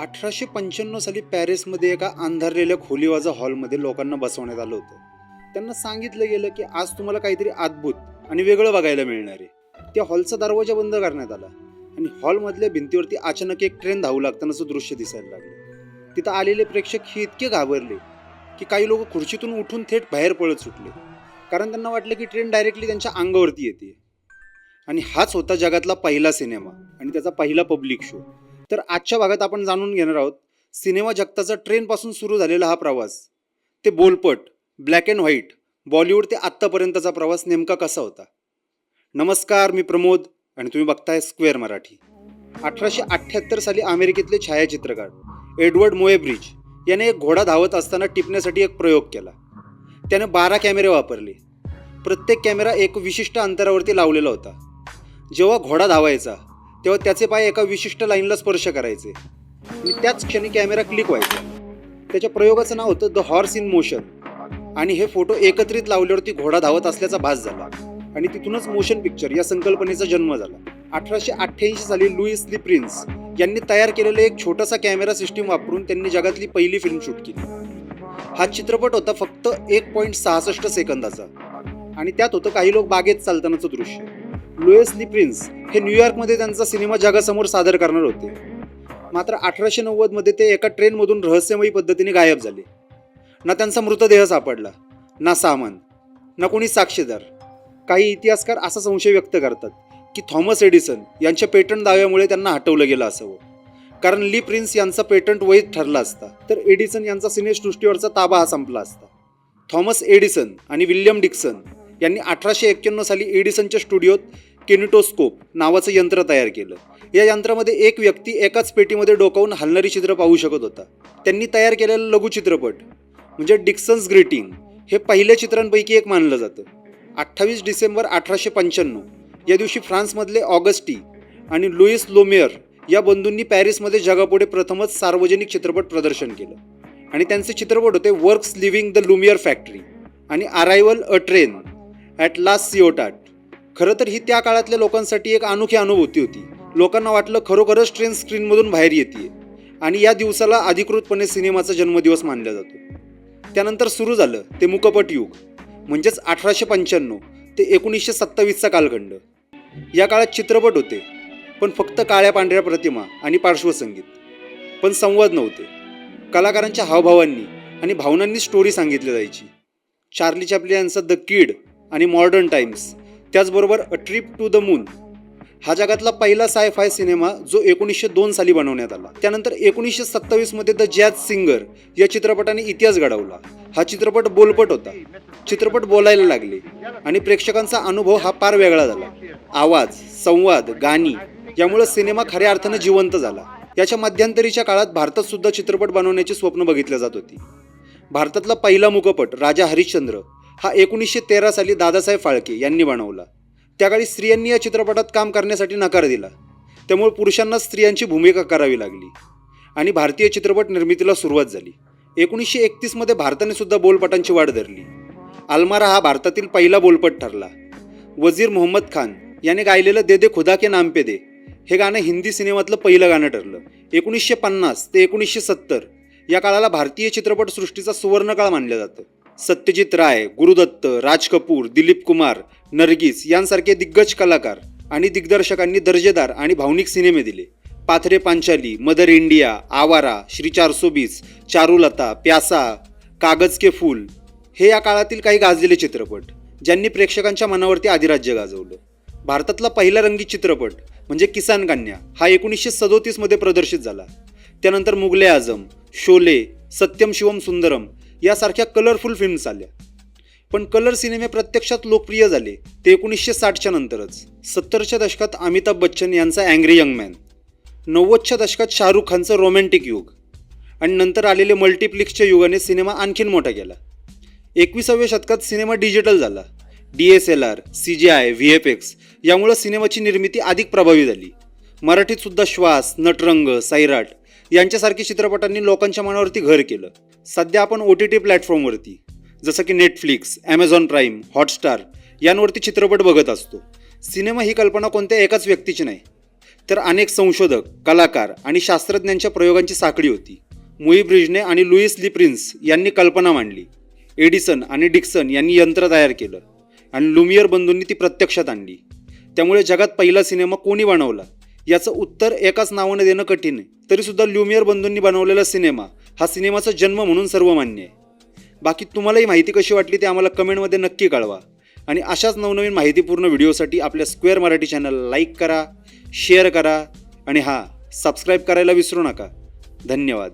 अठराशे पंच्याण्णव साली पॅरिसमध्ये एका अंधारलेल्या खोलीवाजा हॉलमध्ये लोकांना बसवण्यात आलं होतं. त्यांना सांगितलं गेलं की आज तुम्हाला काहीतरी अद्भुत आणि वेगळं बघायला मिळणार आहे. त्या हॉलचा दरवाजा बंद करण्यात आला आणि हॉलमधल्या भिंतीवरती अचानक एक ट्रेन धावू लागतानाचं दृश्य दिसायला लागलं. तिथं आलेले प्रेक्षक हे इतके घाबरले की काही लोक खुर्चीतून उठून थेट बाहेर पळत सुटले. कारण त्यांना वाटलं की ट्रेन डायरेक्टली त्यांच्या अंगावरती येते. आणि हाच होता जगातला पहिला सिनेमा आणि त्याचा पहिला पब्लिक शो. तर आजच्या भागात आपण जाणून घेणार आहोत सिनेमा जगताचा ट्रेनपासून सुरू झालेला हा प्रवास. ते बोलपट ब्लॅक अँड व्हाईट बॉलिवूड ते आत्तापर्यंतचा प्रवास नेमका कसा होता? नमस्कार मी प्रमोद आणि तुम्ही बघताय स्क्वेअर मराठी. अठराशे अठ्ठ्याहत्तर साली अमेरिकेतले छायाचित्रकार एडवर्ड मोएब्रिज याने एक घोडा धावत असताना टिपण्यासाठी एक प्रयोग केला. त्याने बारा कॅमेरे वापरले. प्रत्येक कॅमेरा एक विशिष्ट अंतरावरती लावलेला होता. जेव्हा घोडा धावायचा तेव्हा त्याचे पाय एका विशिष्ट लाईनला स्पर्श करायचे. आणि त्याच क्षणी कॅमेरा क्लिक व्हायचा. त्याच्या प्रयोगाचं नाव होतं द हॉर्स इन मोशन. आणि हे फोटो एकत्रित लावल्यावरती घोडा धावत असल्याचा भास झाला. आणि तिथूनच मोशन पिक्चर या संकल्पनेचा जन्म झाला. अठराशे अठ्ठ्याऐंशी साली लुईस ली प्रिन्स यांनी तयार केलेलं एक छोटासा कॅमेरा सिस्टीम वापरून त्यांनी जगातली पहिली फिल्म शूट केली. हा चित्रपट होता फक्त एक पॉईंट सहासष्ट सेकंदाचा. आणि त्यात होतं काही लोक बागेत चालतानाचं दृश्य. लुएस ली प्रिन्स हे न्यूयॉर्कमध्ये त्यांचा सिनेमा जगासमोर सादर करणार होते. मात्र अठराशे नव्वदमध्ये ते एका ट्रेनमधून रहस्यमयी पद्धतीने गायब झाले. ना त्यांचा मृतदेह सापडला ना सामान ना कोणी साक्षीदार. काही इतिहासकार असा संशय व्यक्त करतात की थॉमस एडिसन यांच्या पेटंट दाव्यामुळे त्यांना हटवलं गेलं असावं. कारण ली प्रिन्स यांचा पेटंट वैध ठरला असता तर एडिसन यांचा सिनेसृष्टीवरचा ताबा हा संपला असता. थॉमस एडिसन आणि विल्यम डिक्सन यांनी अठराशे एक्क्याण्णव साली एडिसनच्या स्टुडिओत केनिटोस्कोप नावाचं यंत्र तयार केलं. या यंत्रामध्ये एक व्यक्ती एकाच पेटीमध्ये डोकावून हलणारी चित्र पाहू शकत होता. त्यांनी तयार केलेला लघुचित्रपट म्हणजे डिक्सन्स ग्रीटिंग हे पहिल्या चित्रांपैकी एक मानलं जातं. अठ्ठावीस डिसेंबर अठराशे पंच्याण्णव या दिवशी फ्रान्समधले ऑगस्टी आणि लुईस लोमेअर या बंधूंनी पॅरिसमध्ये जगापुढे प्रथमच सार्वजनिक चित्रपट प्रदर्शन केलं. आणि त्यांचे चित्रपट होते works living the Lumiere factory आणि arrival a train. At last Ciotat खरं तर ही त्या काळातल्या लोकांसाठी एक अनोखी अनुभूती होती. लोकांना वाटलं खरोखरच ट्रेन स्क्रीनमधून बाहेर येते आणि या दिवसाला अधिकृतपणे सिनेमाचा जन्मदिवस मानला जातो. त्यानंतर सुरू झालं ते मुकपट युग. म्हणजेच अठराशे पंच्याण्णव ते एकोणीसशे सत्तावीसचा कालखंड. या काळात चित्रपट होते पण फक्त काळ्या पांढऱ्या प्रतिमा आणि पार्श्वसंगीत. पण संवाद नव्हते. कलाकारांच्या हावभावांनी आणि भावनांनी स्टोरी सांगितली जायची. चार्ली चॅपली यांचा द किड आणि मॉडर्न टाइम्स त्याचबरोबर a trip to the moon हा जगातला पहिला साय फाय सिनेमा जो एकोणीसशे दोन साली बनवण्यात आला. त्यानंतर एकोणीसशे सत्तावीसमध्ये द जॅज सिंगर या चित्रपटाने इतिहास घडवला. हा चित्रपट बोलपट होता. चित्रपट बोलायला लागले. आणि प्रेक्षकांचा अनुभव हा फार वेगळा झाला. आवाज संवाद गाणी यामुळे सिनेमा खऱ्या अर्थानं जिवंत झाला. याच्या मध्यंतरीच्या काळात भारतात सुद्धा चित्रपट बनवण्याची स्वप्न बघितलं जात होती. भारतातला पहिला मुखपट राजा हरिश्चंद्र हा एकोणीसशे तेरा साली दादासाहेब फाळके यांनी बनवला. त्याकाळी स्त्रियांनी या चित्रपटात काम करण्यासाठी नकार दिला. त्यामुळे पुरुषांना स्त्रियांची भूमिका करावी लागली. आणि भारतीय चित्रपट निर्मितीला सुरुवात झाली. एकोणीसशे एकतीसमध्ये भारताने सुद्धा बोलपटांची वाढ धरली. आलमारा हा भारतातील पहिला बोलपट ठरला. वजीर मोहम्मद खान याने गायलेलं दे दे खुदा के नाम पे दे हे गाणं हिंदी सिनेमातलं पहिलं गाणं ठरलं. एकोणीसशे पन्नास ते एकोणीसशे सत्तर या काळाला भारतीय चित्रपटसृष्टीचा सुवर्णकाळ मानलं जातं. सत्यजित राय गुरुदत्त राज कपूर दिलीप कुमार नरगिस यांसारखे दिग्गज कलाकार आणि दिग्दर्शकांनी दर्जेदार आणि भावनिक सिनेमे दिले. पाथरे पांचाली मदर इंडिया आवारा श्री चारसो बीस चारुलता प्यासा कागज के फूल हे या काळातील काही गाजलेले चित्रपट ज्यांनी प्रेक्षकांच्या मनावरती अधिराज्य गाजवलं. भारतातला पहिला रंगीत चित्रपट म्हणजे किसान कन्या हा एकोणीसशे सदोतीसमध्ये प्रदर्शित झाला. त्यानंतर मुघले आझम शोले सत्यम शिवम सुंदरम यासारख्या कलरफुल फिल्म्स आल्या. पण कलर सिनेमे प्रत्यक्षात लोकप्रिय झाले. ते एकोणीसशे साठच्या नंतरच. सत्तरच्या दशकात अमिताभ बच्चन यांचा अँग्री यंग मॅन नव्वदच्या दशकात शाहरुख खानचं रोमॅन्टिक युग आणि नंतर आलेले मल्टिप्लिक्सच्या युगाने सिनेमा आणखीन मोठा केला. एकविसाव्या शतकात सिनेमा डिजिटल झाला. D S L R C G I V F X यामुळं सिनेमाची निर्मिती अधिक प्रभावी झाली. मराठीतसुद्धा श्वास नटरंग सैराट यांच्यासारख्या चित्रपटांनी लोकांच्या मनावरती घर केलं. सध्या आपण ओ टी टी प्लॅटफॉर्मवरती जसं की नेटफ्लिक्स ॲमेझॉन प्राईम हॉटस्टार यांवरती चित्रपट बघत असतो. सिनेमा ही कल्पना कोणत्या एकाच व्यक्तीची नाही. तर अनेक संशोधक कलाकार आणि शास्त्रज्ञांच्या प्रयोगांची साखळी होती. मुई ब्रिजने आणि लुईस ली प्रिन्स यांनी कल्पना मांडली. एडिसन आणि डिक्सन यांनी यंत्र तयार केलं आणि लुमियर बंधूंनी ती प्रत्यक्षात आणली. त्यामुळे जगात पहिला सिनेमा कोणी बनवला? याचं उत्तर एकाच नावानं देणं कठीण आहे. तरीसुद्धा ल्युमियर बंधूंनी बनवलेला सिनेमा हा सिनेमाचा जन्म म्हणून सर्वमान्य आहे. बाकी तुम्हालाही माहिती कशी वाटली ते आम्हाला कमेंटमध्ये नक्की कळवा. आणि अशाच नवनवीन माहितीपूर्ण व्हिडिओसाठी आपल्या स्क्वेअर मराठी चॅनल लाईक करा शेअर करा आणि हां सबस्क्राईब करायला विसरू नका. धन्यवाद.